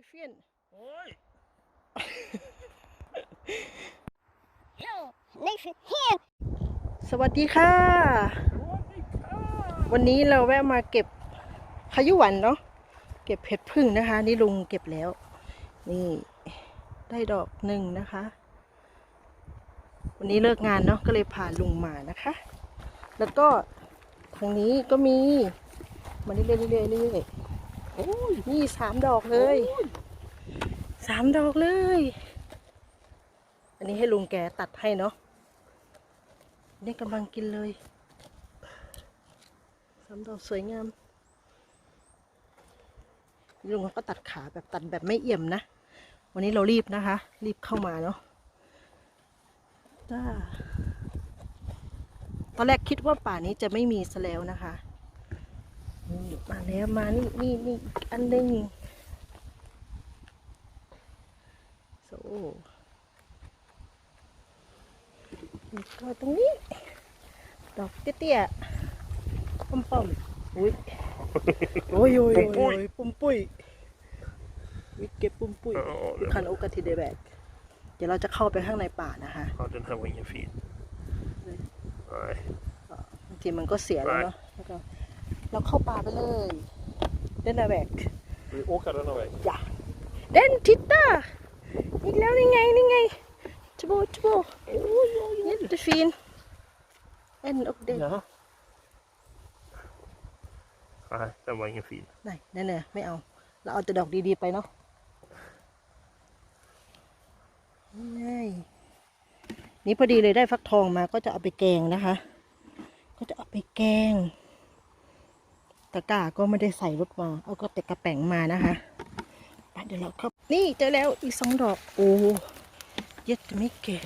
Delfin โอ้ย Nathan here. สวัสดีค่ะ วันนี้เราแวะมาเก็บพายุหวันเนาะ เก็บเห็ดพึ่งนะคะ นี่ลุงเก็บแล้ว นี่ได้ดอกหนึ่งนะคะ วันนี้เลิกงานเนาะก็เลยพาลุงมานะคะ แล้วก็ทางนี้ก็มีมาเรื่อยๆเรื่อยๆเรื่อยๆโอ้ย นี่สามดอกเลยสามดอกเลย อันนี้ให้ลุงแกตัดให้เนาะนี่กำลังกินเลยสามดอกสวยงามลุงเขาก็ตัดขาแบบตัดแบบไม่เอี่ยมนะ วันนี้เรารีบนะคะ รีบเข้ามาเนาะจ้าตอนแรกคิดว่าป่านี้จะไม่มีซะแล้วนะคะนี่ มาแล้วมานี่นี่นี่อีกอันหนึ่งโซนี่ก็ตรงนี้ ดอกเตี้ยๆป้อมๆอุ้ยโอ้ยโอ้ยโอ้ยโอ้ยปุ่มปุ้ยวิกเก็บปุ่มปุ้ย Ja, ดูคันโอกาทิเดแบกเดี๋ยวเราจะเข้าไปข้างในป่านะคะ ja, den här var ingen fin. Nej. บางทีมันก็เสียแล้วเนาะแล้วก็ เราเข้าป่าไปเลยเดนนาแบก Vi åker denna väg. อย่าเดนทิตตาอีกแล้วนี่ไงนี่ไงจโบจโบโอ้ยนี่จะฟินเอ็นอกเดน Jaha. Nej, den var ingen fin. ไหนนั่นเนี่ยไม่เอา เราเอาแต่ดอกดีๆไปเนาะนี่นี่พอดีเลยได้ฟักทองมาก็จะเอาไปแกงนะคะ ก็จะเอาไปแกง ตะกร้าก็ไม่ได้ใส่รถมา เอาก็แต่กระแป๋งมานะคะไปเดี๋ยวเราเข้านี่เจอแล้วอีกสองดอก โอ้เย็ดจะไม่เก่ง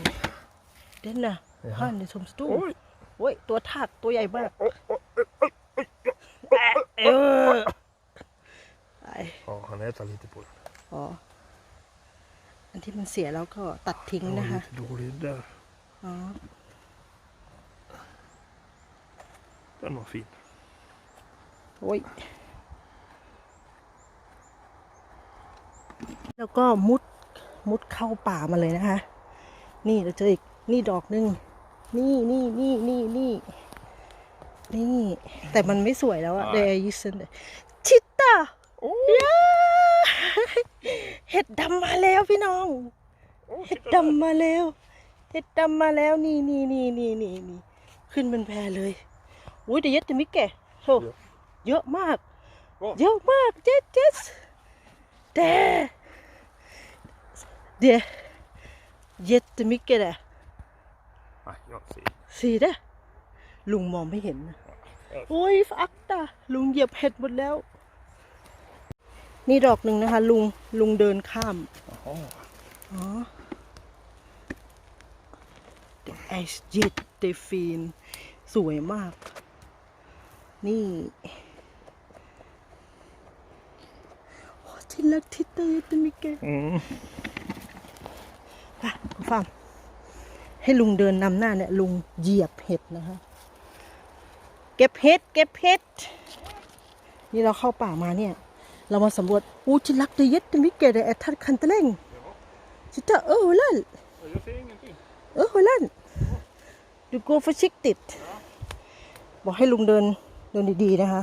เด่นนะฮันในชมสตู Oj! โอ้ย ตัวทากตัวใหญ่มากเออไป Ja, han äter lite på den. อ๋อ อันที่มันเสียแล้วก็ตัดทิ้ง Den นะ var คะ lite dålig där. อ๋อ Den var fin. โอ้ยแล้วก็มุดมุดเข้าป่ามาเลยนะคะ นี่เราเจออีกนี่ดอกหนึ่งนี่นี่นี่นี่นี่นี่ แต่มันไม่สวยแล้วอะอ่าเดยิสันชิตาย้าเห็ดดำมาแล้วพี่น้อง Åh, เห็ด titta där. ดำมาแล้ว เห็ดดำมาแล้วนี่นี่นี่นี่นี่นี่ขึ้นเป็นแพรเลยอุ้ยเดี๋ยวเย็ดจะมิกแกโห เยอะเยอะมากโอ้เยอะมากเจ็ดเจ็ดเดเดี๋ยวเย็ดจะมิกแกเด้ Nej, jag ser. สีเด้ลุงมองไม่เห็นนะโอ้ยฟักตาลุงเหยียบเห็ดหมดแล้ว นี่ดอกหนึ่งนะคะ ลุงลุงเดินข้าม Jaha. อ๋อ The Ash Jet d e f i n สวยมาก นี่ โอ้ที่รักที่เตยตมิเกะ Mm. ไปคุณฟาร์มให้ลุงเดินนำหน้าเนี่ยลุงเหยียบเห็ดนะคะเก็บเห็ดเก็บเห็ดนี่เราเข้าป่ามาเนี่ย เรามาสำรวจอู้ที่รักเดเย็ดตมิเกะเดแอทัดคันตะเล่งจิตาเออลั่น Jag ser ingenting. เออลั่นดูโกฟชิกติด บอกให้ลุงเดินเดินดีๆนะคะ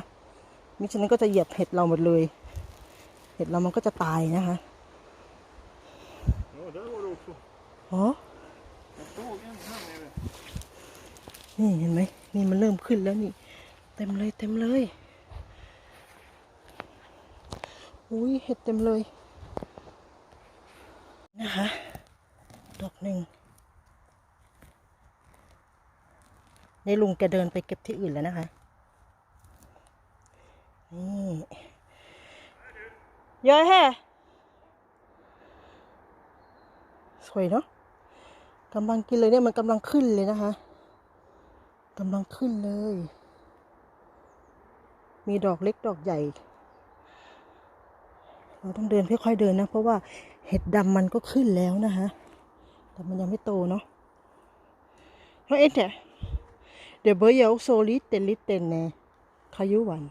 มิฉะนั้นก็จะเหยียบเห็ดเราหมดเลยเห็ดเรามันก็จะตายนะคะอ๋อนี่เห็นไหมนี่มันเริ่มขึ้นแล้วนี่เต็มเลยเต็มเลยอุ้ยเห็ดเต็มเลยนะคะดอกหนึ่งในลุงแกเดินไปเก็บที่อื่นแล้วนะคะนี่ เยอะแฮะสวยเนาะกำลังกินเลยเนี่ยมันกำลังขึ้นเลยนะคะกำลังขึ้นเลย มีดอกเล็กดอกใหญ่ เราต้องเดินค่อยๆเดินนะ เพราะว่าเห็ดดำมันก็ขึ้นแล้วนะคะแต่มันยังไม่โตเนาะเพราะเอ็นเนี่ยเดี๋ยวเบอร์ยาโซลิเตลิเตนเนคายุวัน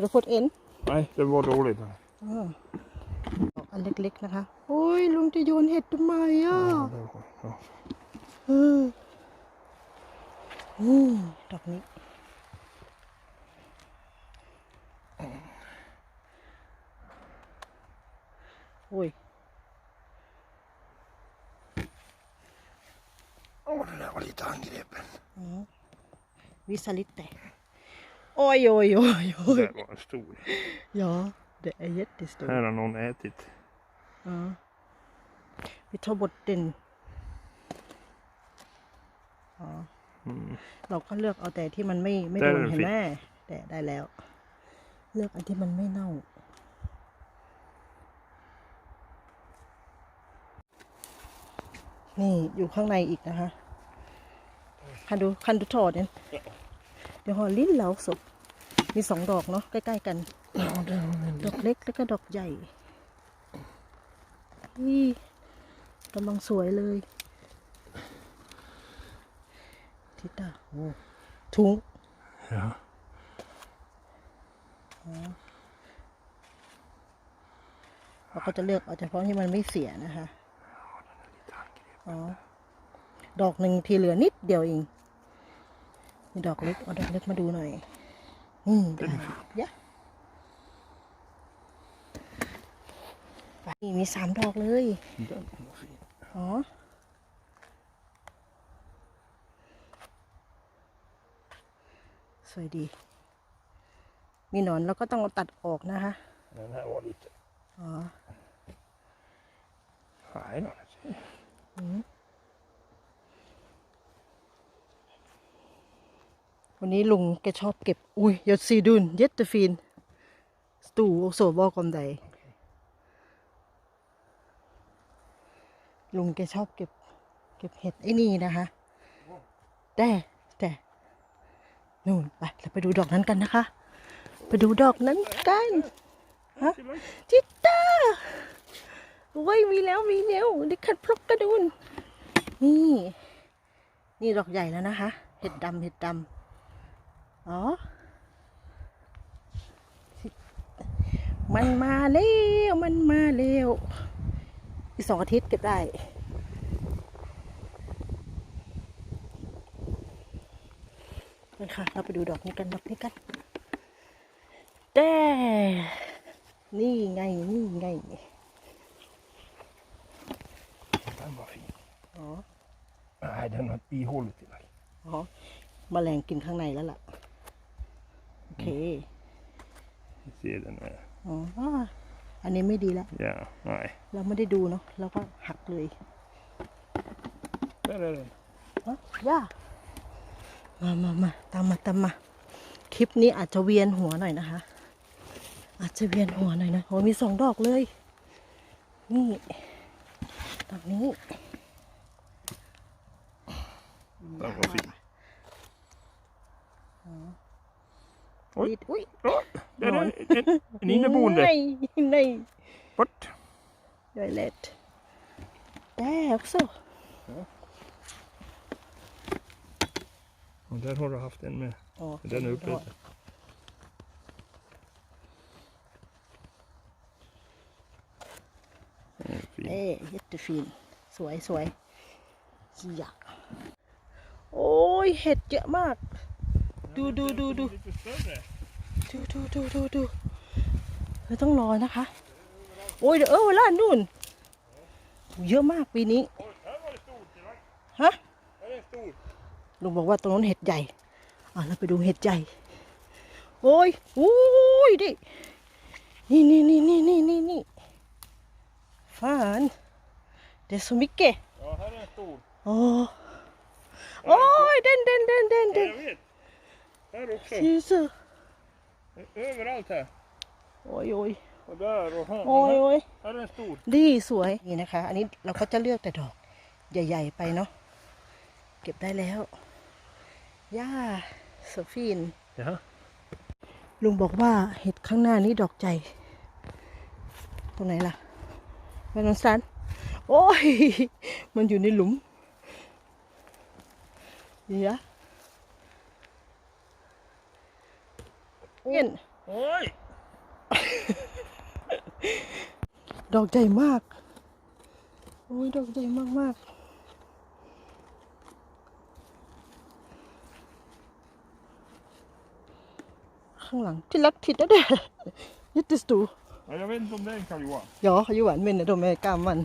เราพูดเอ็น Nej, det var dåligt. อ่าดอกอันเล็กๆนะคะ โอ้ยลุงจะโยนเห็ดทำไมอะ Ja, det var, ja. เออนี่ดอกนี้โอ้ย Åh, den där var lite angreppen. วิสลิตแต่โอ้ยโอ้ยโอ้ ยโอ้ย Det var en stor. Ja, det är jättestort. Här har någon ätit. Ja. Vi tar bort den. Ja. อืม เราก็เลือกเอาแต่ที่มันไม่ไม่ได้โดนเลยเห็นสิไหมแต่ได้แล้ว เลือกอันที่มันไม่เน่า นี่อยู่ข้างในอีกนะคะคันดูคันดูถอดเนี่ยเดี๋ยวหอลิ้นเหลาศพ มีสองดอกเนาะใกล้ๆกัน Ja, det var en ดอกเล็กแล้วก็ดอกใหญ่นี่กำลังสวยเลยทิตาโอ้ถุง Ja. เราก็จะเลือกเอาเฉพาะที่มันไม่เสียนะคะ Lite angrepp. อ๋อ ดอกหนึ่งทีเหลือนิดเดียวเองมีดอกเล็ก เอาดอกเล็กมาดูหน่อย นี่ได้ยะไปนี่มีสามดอกเลย Den var fin. อ๋อสวยดี มีหนอนแล้วก็ต้องเอาตัดออกนะคะ Den här var lite... อ๋อ Nej då. det วันนี้ลุงแกชอบเก็บ อุ้ยยศซีดุนเย็ดฟินสตูโอโซบอกอมใดลุงแกชอบเก็บ เก็บเห็ดไอ้นี่นะคะ แต่แต่นู่นไปเราไปดูดอกนั้นกันนะคะ ไปดูดอกนั้นกันฮะจิตตาโอ้ยมีแล้วมีแล้วดิคัดพลกกระดุนนี่ นี่ดอกใหญ่แล้วนะคะ เห็ดดำเห็ดดำ อ๋อ มันมาแล้วมันมาแล้วอีกสองอาทิตย์เก็บได้ไปค่ะ เราไปดูดอกนี้กัน ดอกนี้กันแต่นี่ไง นี่ไง Den var fin. อ๋อ Nej, den har ett bihål till mig. อ๋อมแมลงกินข้างในแล้วล่ะโอ เค Vi ser den med. อ๋อ อันนี้ไม่ดีแล้ว Ja, nej. เราไม่ได้ดูเนาะเราก็หักเลย Där är den. ฮะย่ามามามาตามมาตามมา คลิปนี้อาจจะเวียนหัวหน่อยนะคะ อาจจะเวียนหัวหน่อยนะโอ้มีสองดอกเลย นี่ดอกนี้ Den var fin. อุ้ ย Oj, อุ้ย oj, där är en, en inneboende. Nej, nej. Bort. Jag är lätt. Där också. Och där har du haft en med. Ja, Den är uppe lite. Den är fin. เอ๊ jättefin สวยสวยอยากโอ้ยเห็ ดเยอะมากดูดูดูดู Lite större. ดูดูดูดูดูเราต้องรอนะคะ โอ้ยเดี๋ยวเออเวลานู่น เยอะมากปีนี้ Oj, här var det stort. det var- ฮะ Här är en stor. ลุงบอกว่าตรงนั้นเห็ดใหญ่ อะเราไปดูเห็ดใหญ่ โอ้ยโอ้ยดิ นี่นี่นี่นี่นี่นี่นี่ฟานเดซูมิเกะ Ja, här är en stor. โอ้โอ้ยเด่นเด่นเด่นเด่น Ja, เด่น jag vet. Här också. จีซ Överallt här. โอ้ยโอ้ย Och där och här. โอ้ย Men โอ้ย Här, här är en stor. ดีสวย นี่นะคะ อันนี้เราก็จะเลือกแต่ดอก ใหญ่ ๆ ไปเนาะ เก็บได้แล้ว ย่าโซฟีน Ja. ลุงบอกว่าเห็ดข้างหน้านี้ดอกใจ ตรงไหนล่ะแม่นองสัน โอ้ย มันอยู่ในหลุมเดี๋ยว เอ็น Oj! ดอกใหญ่มาก โอ้ย ดอกใหญ่มากมากๆข้างหลังที่รักทิดนะเด้ยึดติดตู Ja, jag vet inte om det är en Karl Johan. ยอเขาอยู่หวานเมนนะโดมแม่กล้ามมัน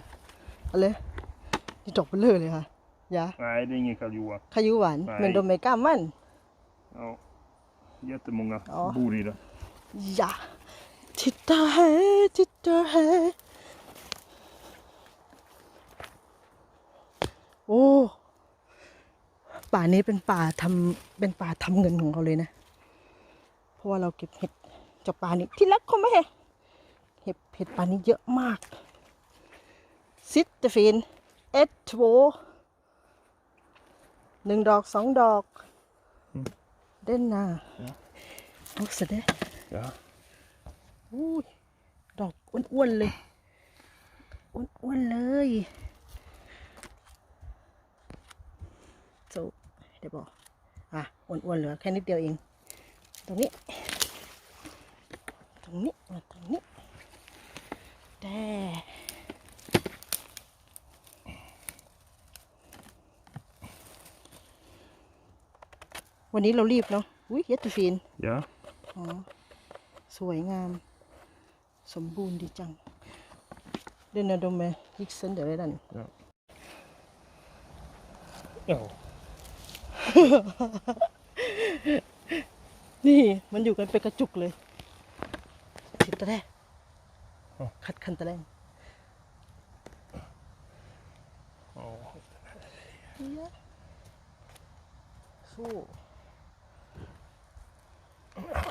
อะไรนี่ดอกเบลอเลยค่ะยา Nej, det är ingen Karl Johan. ขายุหวาน Nej. เมนโดมแม่กล้ามมัน Ja. Jättemånga Ja. bor i det. Ja. Titta här, titta här. โอ้ป่านี้เป็นป่าทำเป็นป่าทำเงินของเราเลยนะ เพราะว่าเราเก็บเห็ดจากป่านี้ที่รักเขาไหมเห็ดเห็ดป่านี้เยอะมากซิตเตฟินเอทโวหนึ่งดอกสองดอก เด่นนา Ja. เอาเสร็จแล้ว Ja. อุ้ยดอกอ้วนๆเลย อ้วนๆเลยโจเดี๋ยวบอกอะ อ้วนๆเหลือแค่นิดเดียวเอง ตรงนี้ ตรงนี้มาตรงนี้แต่ วันนี้เรารีบเนาะอุ้ยเยตตฟีน Ja. อ๋อ สวยงาม สมบูรณ์ดีจัง เดนนาโดมยิกเซนเดอร์ดัน Ja. นี่มันอยู่กันเป็นกระจุกเลยทิดตะแรกอ๋อ ขัดคันตะแรง Ja. สู้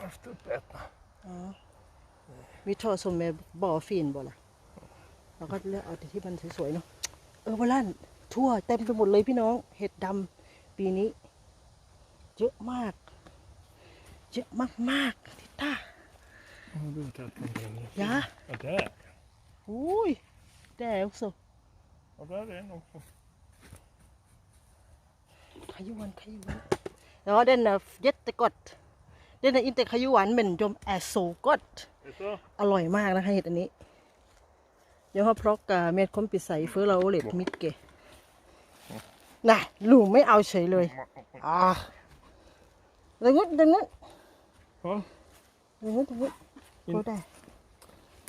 Halvt uppätna. มีท่อสมแม่บ่อฟีนบ่ล่ะเราก็เลือกเอาแต่ที่มันสวยๆเนาะ เออวาลันทั่วเต็มไปหมดเลยพี่น้อง เห็ดดำปีนี้ เยอะมาก เยอะมากๆทิต้า Ja, du har tagit någonting. Ja. Ja, där. อุ้ยแต่ också Ja, där är en också. ขยุวันขยุวันแล้ว เดนน่ะเย็ดแต่กดเดนน่ะอินแต่ขยุวันเหม็นจมแอโซกด Är det så? อร่อยมากนะคะเห็ดอันนี้เดี๋ยวเขาพรอกกาเม็ดคมปิดใส่เฟอเราเลดมิดเกะน่ะลุงไม่เอาเฉยเลยอ่าดังนู้นดังนู้น Ja. ดังนู้นดังนู้นก็ได้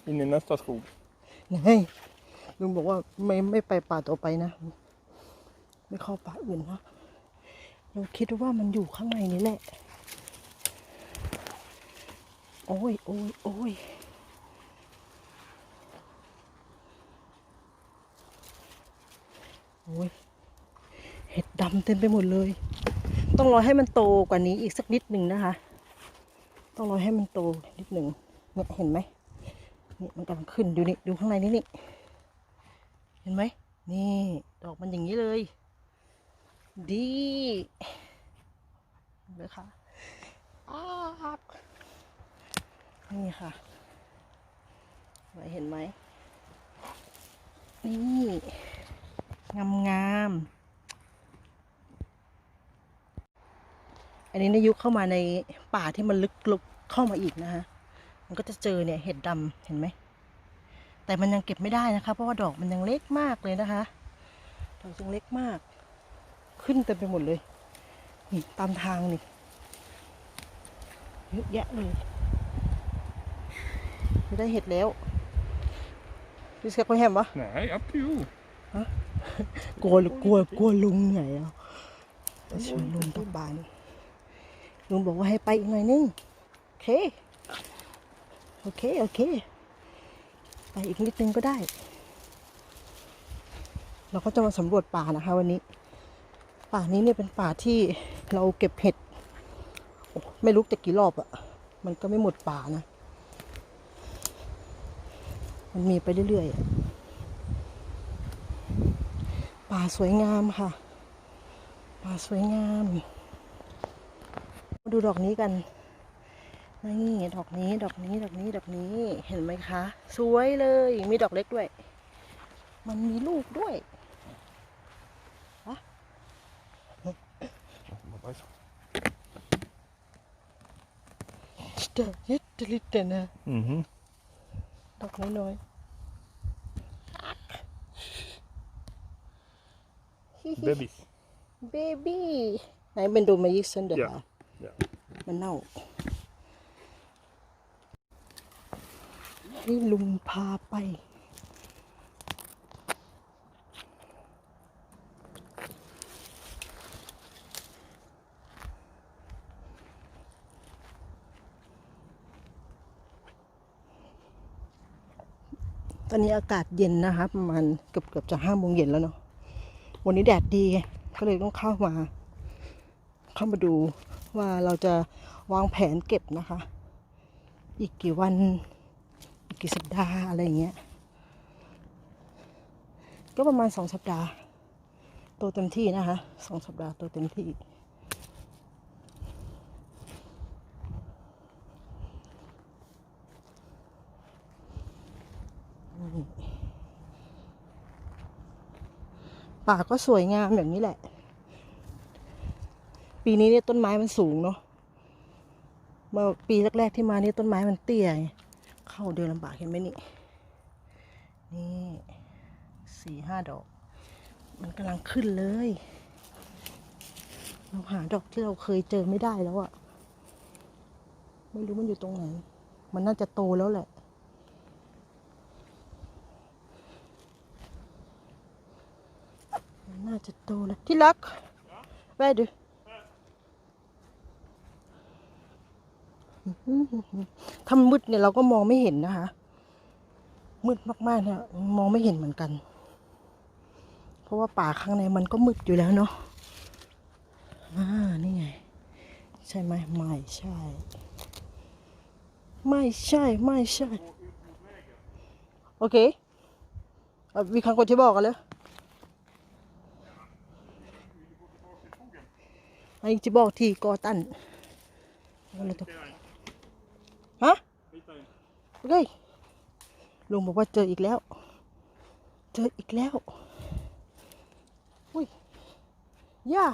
In i nästa skog. นี่ลุงบอกว่าไม่ไม่ไปป่าต่อไปนะ ไม่เข้าป่าอื่นนะเราคิดว่ามันอยู่ข้างในนี้แหละ โอ้ยโอ้ยโอ้ยโอ้ยเห็ดดำเต็มไปหมดเลย ต้องรอให้มันโตกว่านี้อีกสักนิดหนึ่งนะคะ ต้องรอให้มันโตนิดหนึ่งเนี่ยเห็นไหมนี่มันกำลังขึ้นดูนี่ดูข้างในนี่นี่เห็นไหมนี่ ดอกมันอย่างนี้เลย ดีเห็นไหมคะอ้าว นี่ค่ะไว้เห็นไหม นี่ งามงามๆอันนี้ในยุคเข้ามาในป่าที่มันลึกลุกเข้ามาอีกนะคะมันก็จะเจอเนี่ยเห็ดดำเห็นไหม แต่มันยังเก็บไม่ได้นะคะ เพราะว่าดอกมันยังเล็กมากเลยนะคะ ดอกยังเล็กมาก ขึ้นเต็มไปหมดเลย นี่ตามทางนี่เยอะแยะเลย ไม่ได้เห็ดแล้วพี่เสกเขาแฮมปะ Nej, up to you. กลัวกลัวกลัวลุงเหนื่อยอะชวนลุงกลับบ้าน ลุงบอกว่าให้ไปอีกหน่อยนึง โอเค โอเค โอเค ไปอีกนิดนึงก็ได้ เราก็จะมาสำรวจป่านะคะวันนี้ ป่านี้เนี่ยเป็นป่าที่เราเก็บเห็ดโอ้ไม่รู้จะกี่รอบอะมันก็ไม่หมดป่านะ มันมีไปเรื่อยๆอะป่าสวยงามค่ะ ป่าสวยงาม มาดูดอกนี้กัน นี่ดอกนี้ ดอกนี้ ดอกนี้ ดอกนี้ เห็นไหมคะ สวยเลย มีดอกเล็กด้วย มันมีลูกด้วย Titta, jätteliten här. Mhm. ดอ กน้อยๆ Bebis. เบบี้ไหนเป็นดูมายิกซันเดอร์ Ja. Ja. มันเน่า นี่ลุงพาไป อนนี้อากาศเย็นนะคะประมาณเกือบเกือบจะห้าโมงเย็นแล้วเนาะวันนี้แดดดีก็เลยต้องเข้ามา เข้ามาดูว่าเราจะวางแผนเก็บนะคะ อีกกี่วัน อีกกี่สัปดาห์อะไรเงี้ย ก็ประมาณสองสัปดาห์ โตเต็มที่นะคะสองสัปดาห์โตเต็มที่ ป่าก็สวยงามอย่างนี้แหละ ปีนี้เนี่ยต้นไม้มันสูงเนาะเมื่อปีแรกๆที่มานี่ต้นไม้มันเตี้ยไงเข้าเดินลำบากเห็นไหมนี่นี่สี่ห้าดอก มันกำลังขึ้นเลยเราหาดอกที่เราเคยเจอไม่ได้แล้วอะไม่รู้มันอยู่ตรงไหน มันน่าจะโตแล้วแหละ น่าจะโตแล้วที่รักแวดูถ้ามืดเนี่ยเราก็มองไม่เห็นนะคะ มืดมากๆเนี่ยมองไม่เห็นเหมือนกัน เพราะว่าป่าข้างในมันก็มืดอยู่แล้วเนาะอ่านี่ไง ใช่ไหมไม่ใช่ ไม่ใช่ไม่ใช่ โอเคเอ่อ vi kan gå tillbaka eller? Han gick tillbaka till gatan. Eller to- ฮะโอเคลุงบอกว่าเจออีกแล้ว เจออีกแล้ว อุ้ยย่า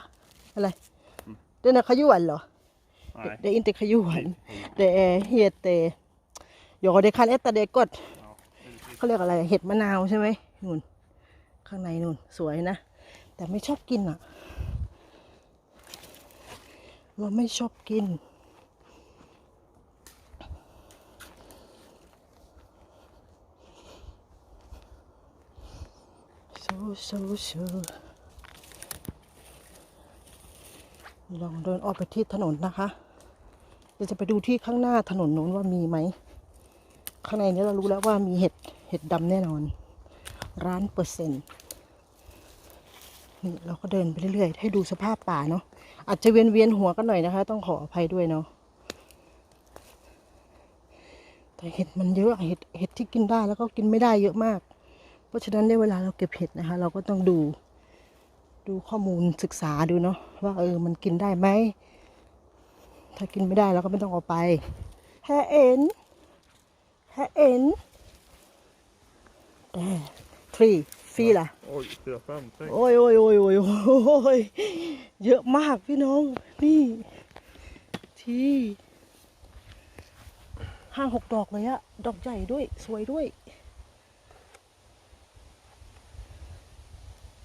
อะไรเดนขยุนเหรอ Nej. Det är inte kajuan. Det är heter... Ja, det kan äta det gott. เขาเรียกอะไร เห็ดมะนาวใช่ไหมนู่น ข้างในนู่น สวยนะ แต่ไม่ชอบกินอะ เราไม่ชอบกินโซโซโซลองเดินออกไปที่ถนนนะคะเดี๋ยวจะไปดูที่ข้างหน้าถนนโน้นว่ามีไหม ข้างในนี้เรารู้แล้วว่ามีเห็ด เห็ดดำแน่นอน ร้านเปอร์เซ็นต์นี่เราก็เดินไปเรื่อยๆ ให้ดูสภาพป่าเนาะ อาจจะเวียนเวียนหัวกันหน่อยนะคะ ต้องขออภัยด้วยเนาะแต่เห็ดมันเยอะเห็ดเห็ดที่กินได้แล้วก็กินไม่ได้เยอะมาก เพราะฉะนั้นในเวลาเราเก็บเห็ดนะคะ เราก็ต้องดูดูข้อมูลศึกษาดูเนาะว่าเออมันกินได้ไหมถ้ากินไม่ได้เราก็ไม่ต้องเอาไปแฮเอ็นแฮเอ็นแต่ทรีฟี ล่ะ Oj, fyra, fem, sex. โอ้ยโอ้ยโอ้ยโอ้ยโอ้ยเยอะมากพี่น้อง นี่ ที่ห้าหกดอกเลยอะดอกใหญ่ด้วย สวยด้วย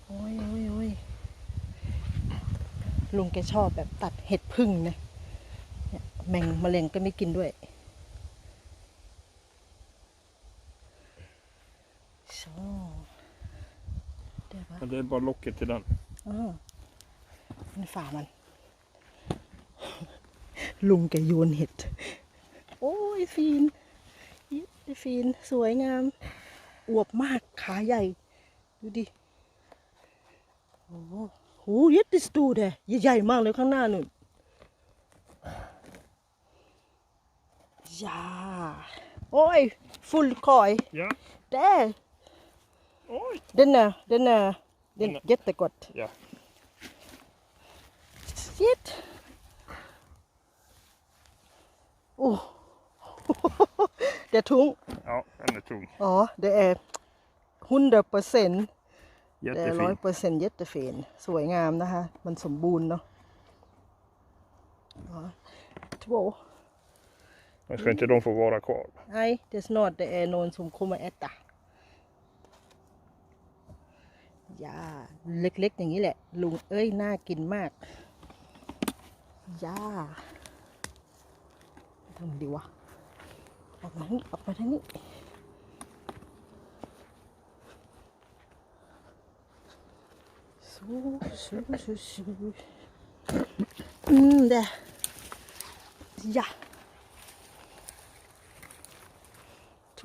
โอ้ยโอ้ยโอ้ยลุงแกชอบแบบตัดเห็ดพึ่งนะเนี่ยแมงแมลงก็ไม่กินด้วยโซ่ได้ปะ Men det är bara locket till den. อ่านี่ฝามันลุงแกโยนเห็ด โอ้ยฟีนยิบไอ้ฟีนสวยงาม อวบมากขาใหญ่ ดูดิ โอ้โหโหยัดดิสตูเดะใหญ่ๆมากเลยข้างหน้านู่นยาโอ้ย full koj Ja. där Oj. den är den är den Den är jättegott Ja. Shit. Oh. det är tung. Ja, den är tung. Ja, det är 100 procent. Det är Jättefin. ร้อยเปอร์เซ็นต์ยัตเฟนสวยงามนะคะมันสมบูรณ์เนาะอ๋อ två Men ska inte de få vara kvar? Nej, det är snart det är någon som kommer äta. ยาเล็กๆ อย่างนี้แหละ ลุงเอ้ย น่ากินมากยาทำดีวะ ออกมาทางนี้ออกมาทางนี้สูสูสูสูอืมเด้ย่า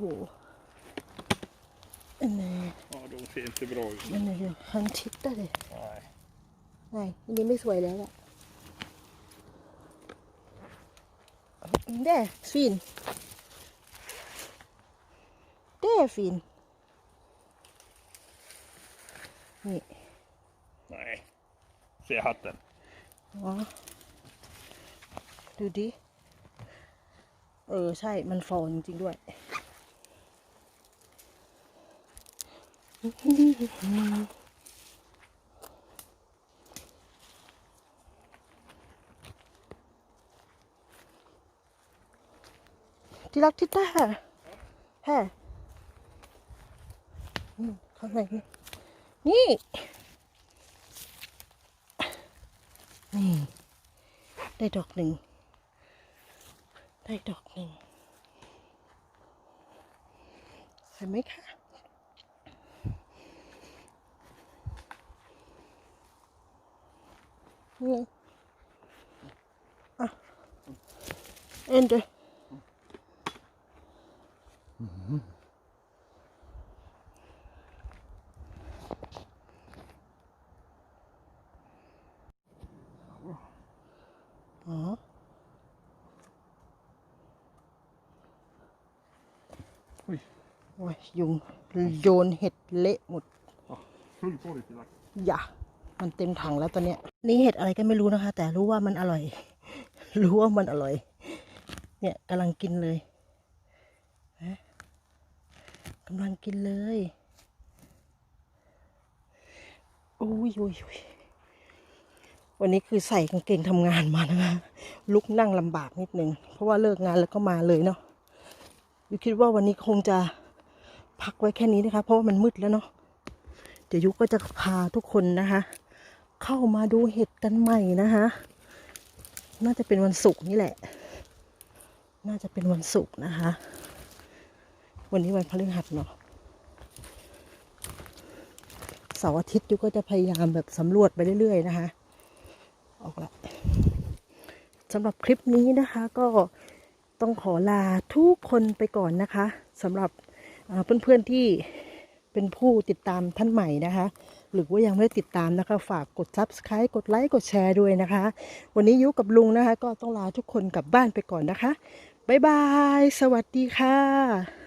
två. Nej, Ja, de ser inte bra ut. men nu, han tittade. Nej. Nej, det är ไม่สวยแล้วอะ det är fin. Det är fin. นี่ Nej. Se hatten. อ๋อดูดิเออใช่ มันฟองจริงๆด้วย ที่รักที่ตาแฮ่อืมข้างในนี่นี่ นี่ ได้ดอกหนึ่ง ได้ดอกหนึ่งเห็นไหมคะ นี่ไงอะเอ็นเดอร์อ๋อ Oj. โอ้ย มันเต็มถังแล้วตอนเนี้ย นี่เห็ดอะไรก็ไม่รู้นะคะ แต่รู้ว่ามันอร่อย รู้ว่ามันอร่อย เนี่ยกำลังกินเลยนะกำลังกินเลยโอ้ยอุ้ยอุ้ยวันนี้คือใส่กางเกงทำงานมานะคะลุกนั่งลำบากนิดนึง เพราะว่าเลิกงานแล้วก็มาเลยเนาะยูคิดว่าวันนี้คงจะพักไว้แค่นี้นะคะ เพราะว่ามันมืดแล้วเนาะเดี๋ยวยุก็จะพาทุกคนนะคะ เข้ามาดูเห็ดกันใหม่นะคะ น่าจะเป็นวันศุกร์นี่แหละ น่าจะเป็นวันศุกร์นะคะ วันนี้วันพฤหัสเนาะเสาร์อาทิตย์ยุก็จะพยายามแบบสำรวจไปเรื่อยๆนะคะ ออกละสำหรับคลิปนี้นะคะก็ต้องขอลาทุกคนไปก่อนนะคะสำหรับเพื่อนๆที่เป็นผู้ติดตามท่านใหม่นะคะ หรือว่ายังไม่ได้ติดตามนะคะ ฝากกด subscribe กดไลค์กดแชร์ด้วยนะคะ วันนี้ยุกับลุงนะคะ ก็ต้องลาทุกคนกลับบ้านไปก่อนนะคะบ๊ายบาย สวัสดีค่ะ